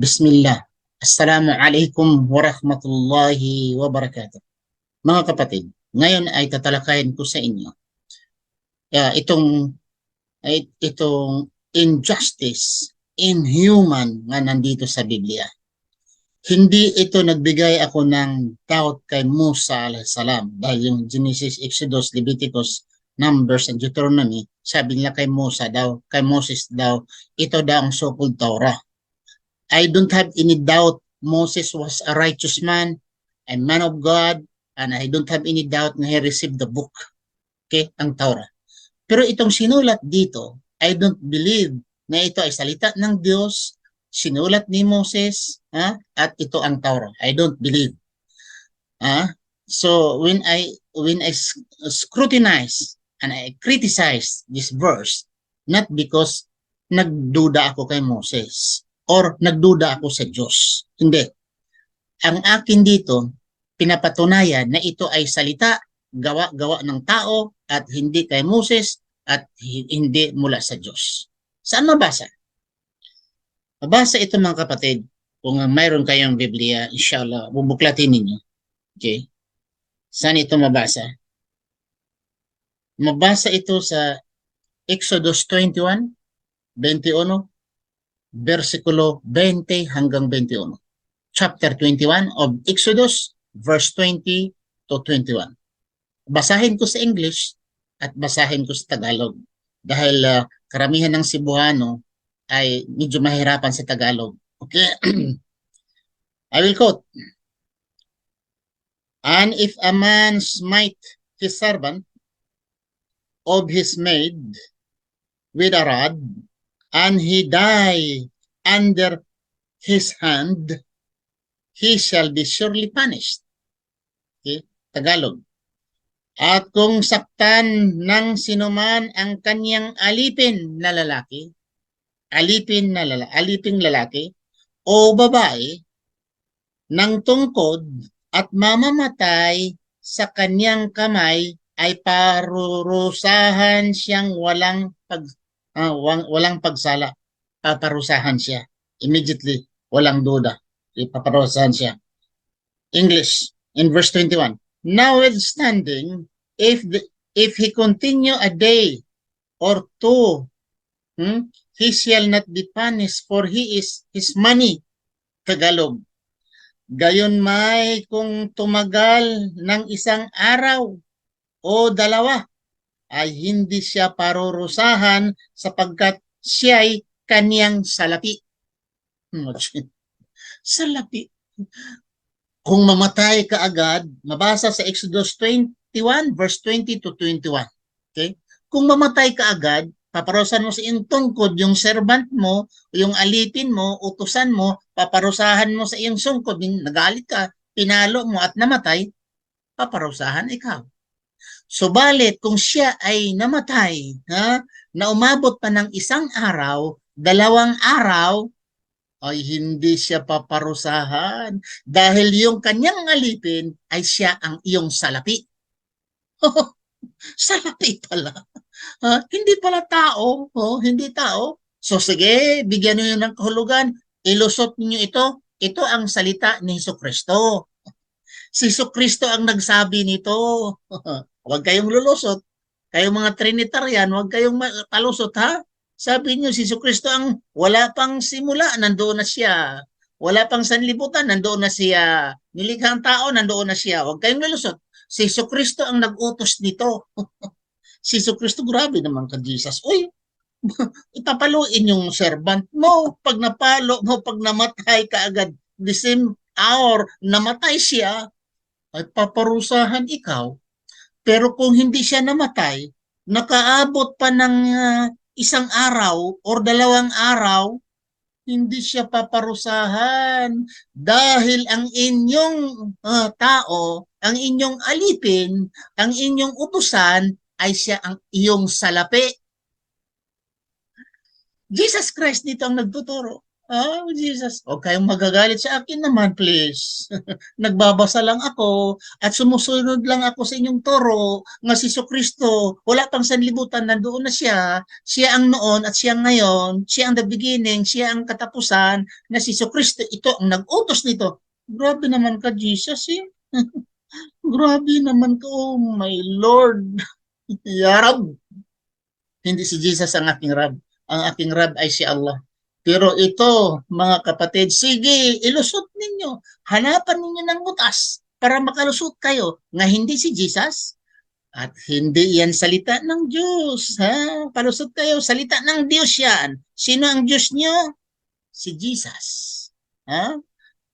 Bismillah. Assalamu alaikum warahmatullahi wabarakatuh. Mga kapatid, ngayon ay tatalakayin ko sa inyo uh, itong itong injustice, inhuman nga nandito sa Biblia. Hindi ito nagbigay ako ng doubt kay Musa salam dahil yung Genesis, Exodus, Leviticus, Numbers, and Deuteronomy, sabi nila kay Musa daw, kay Moses daw, ito daw ang so-called Torah. I don't have any doubt Moses was a righteous man, a man of God, and I don't have any doubt na he received the book. Okay, ang Torah. Pero itong sinulat dito, I don't believe na ito ay salita ng Diyos, sinulat ni Moses, ha? at ito ang Torah. I don't believe. Ha? So when I when I scrutinize and I criticize this verse, not because nagduda ako kay Moses or nagduda ako sa Diyos. Hindi. Ang akin dito, pinapatunayan na ito ay salita, gawa-gawa ng tao at hindi kay Moses at hindi mula sa Diyos. Saan mabasa? Mabasa ito mga kapatid. Kung mayroon kayong Biblia, inshallah, bubuklatin ninyo. Okay? Saan ito mabasa? Mabasa ito sa Exodus 21, 21, versikulo 20 hanggang 21. Chapter 21 of Exodus, verse 20 to 21. Basahin ko sa English at basahin ko sa Tagalog. Dahil uh, karamihan ng Cebuano ay medyo mahirapan sa Tagalog. Okay? I will quote. And if a man smite his servant of his maid with a rod, and he die under his hand, he shall be surely punished. Okay? Tagalog. At kung saktan ng sinuman ang kanyang alipin na lalaki, alipin na lalaki, aliping lalaki, o babae, ng tungkod at mamamatay sa kanyang kamay ay parurusahan siyang walang pag uh, walang pagsala. Paparusahan siya. Immediately, walang duda. Paparusahan siya. English, in verse 21. Notwithstanding, if the, if he continue a day or two, hmm, he shall not be punished for he is his money. Tagalog. Gayon may kung tumagal ng isang araw o dalawa ay hindi siya parurusahan sapagkat siya'y kaniyang salapi. salapi. Kung mamatay ka agad, mabasa sa Exodus 21 verse 20 to 21. Okay? Kung mamatay ka agad, paparusahan mo sa iyong tungkod yung servant mo, yung alipin mo, utusan mo, paparusahan mo sa iyong sungkod, nagalit ka, pinalo mo at namatay, paparusahan ikaw. Subalit kung siya ay namatay, ha, na umabot pa ng isang araw, dalawang araw, ay hindi siya paparusahan dahil yung kanyang alipin ay siya ang iyong salapi. salapi pala. Ha? Hindi pala tao. Oh, hindi tao. So sige, bigyan niyo ng kahulugan. Ilusot niyo ito. Ito ang salita ni Kristo. Si Kristo ang nagsabi nito. huwag kayong lulusot. Kayong mga Trinitarian, huwag kayong palusot ha. Sabi niyo si Kristo ang wala pang simula, nandoon na siya. Wala pang sanlibutan, nandoon na siya. Nilikhang tao, nandoon na siya. Huwag kayong lulusot. Si Kristo ang nag-utos nito. si Kristo, grabe naman ka Jesus. Uy, ipapaluin yung servant mo. Pag napalo mo, pag namatay ka agad, the same hour, namatay siya, ay paparusahan ikaw. Pero kung hindi siya namatay, nakaabot pa ng uh, isang araw or dalawang araw, hindi siya paparusahan dahil ang inyong uh, tao, ang inyong alipin, ang inyong utusan ay siya ang iyong salapi. Jesus Christ dito ang nagtuturo. Oh, Jesus. Huwag kayong magagalit sa akin naman, please. Nagbabasa lang ako at sumusunod lang ako sa inyong turo nga si Kristo. Wala pang sanlibutan, nandoon na siya. Siya ang noon at siya ngayon. Siya ang the beginning, siya ang katapusan na si Kristo. Ito ang nag-utos nito. Grabe naman ka, Jesus, eh. Grabe naman ka, oh my Lord. ya Rab. Hindi si Jesus ang aking Rab. Ang aking Rab ay si Allah. Pero ito, mga kapatid, sige, ilusot ninyo. Hanapan ninyo ng butas para makalusot kayo nga hindi si Jesus at hindi yan salita ng Diyos. Ha? Palusot kayo, salita ng Diyos yan. Sino ang Diyos nyo? Si Jesus. Ha?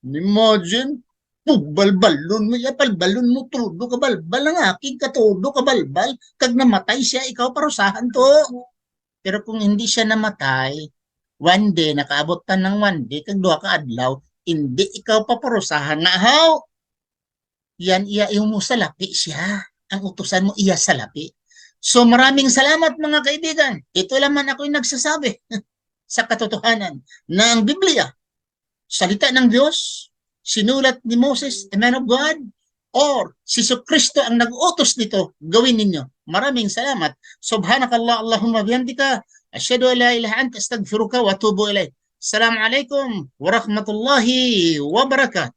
Imagine, pugbalbalon mo, yapalbalon mo, trudo ka balbal ang aking katudo ka balbal. Kag namatay siya, ikaw parusahan to. Pero kung hindi siya namatay, one day, nakaabot ka ng one day, kag duha ka adlaw, hindi ikaw paparusahan na haw. Yan iya mo sa lapi siya. Ang utusan mo iya sa lapi. So maraming salamat mga kaibigan. Ito lamang ako yung nagsasabi sa katotohanan na ang Biblia, salita ng Diyos, sinulat ni Moses, a man of God, or si Kristo ang nag-utos nito, gawin ninyo. Maraming salamat. Subhanakallah Allahumma bihamdika أشهد أن لا إله أنت أستغفرك وأتوب إليك. السلام عليكم ورحمة الله وبركاته.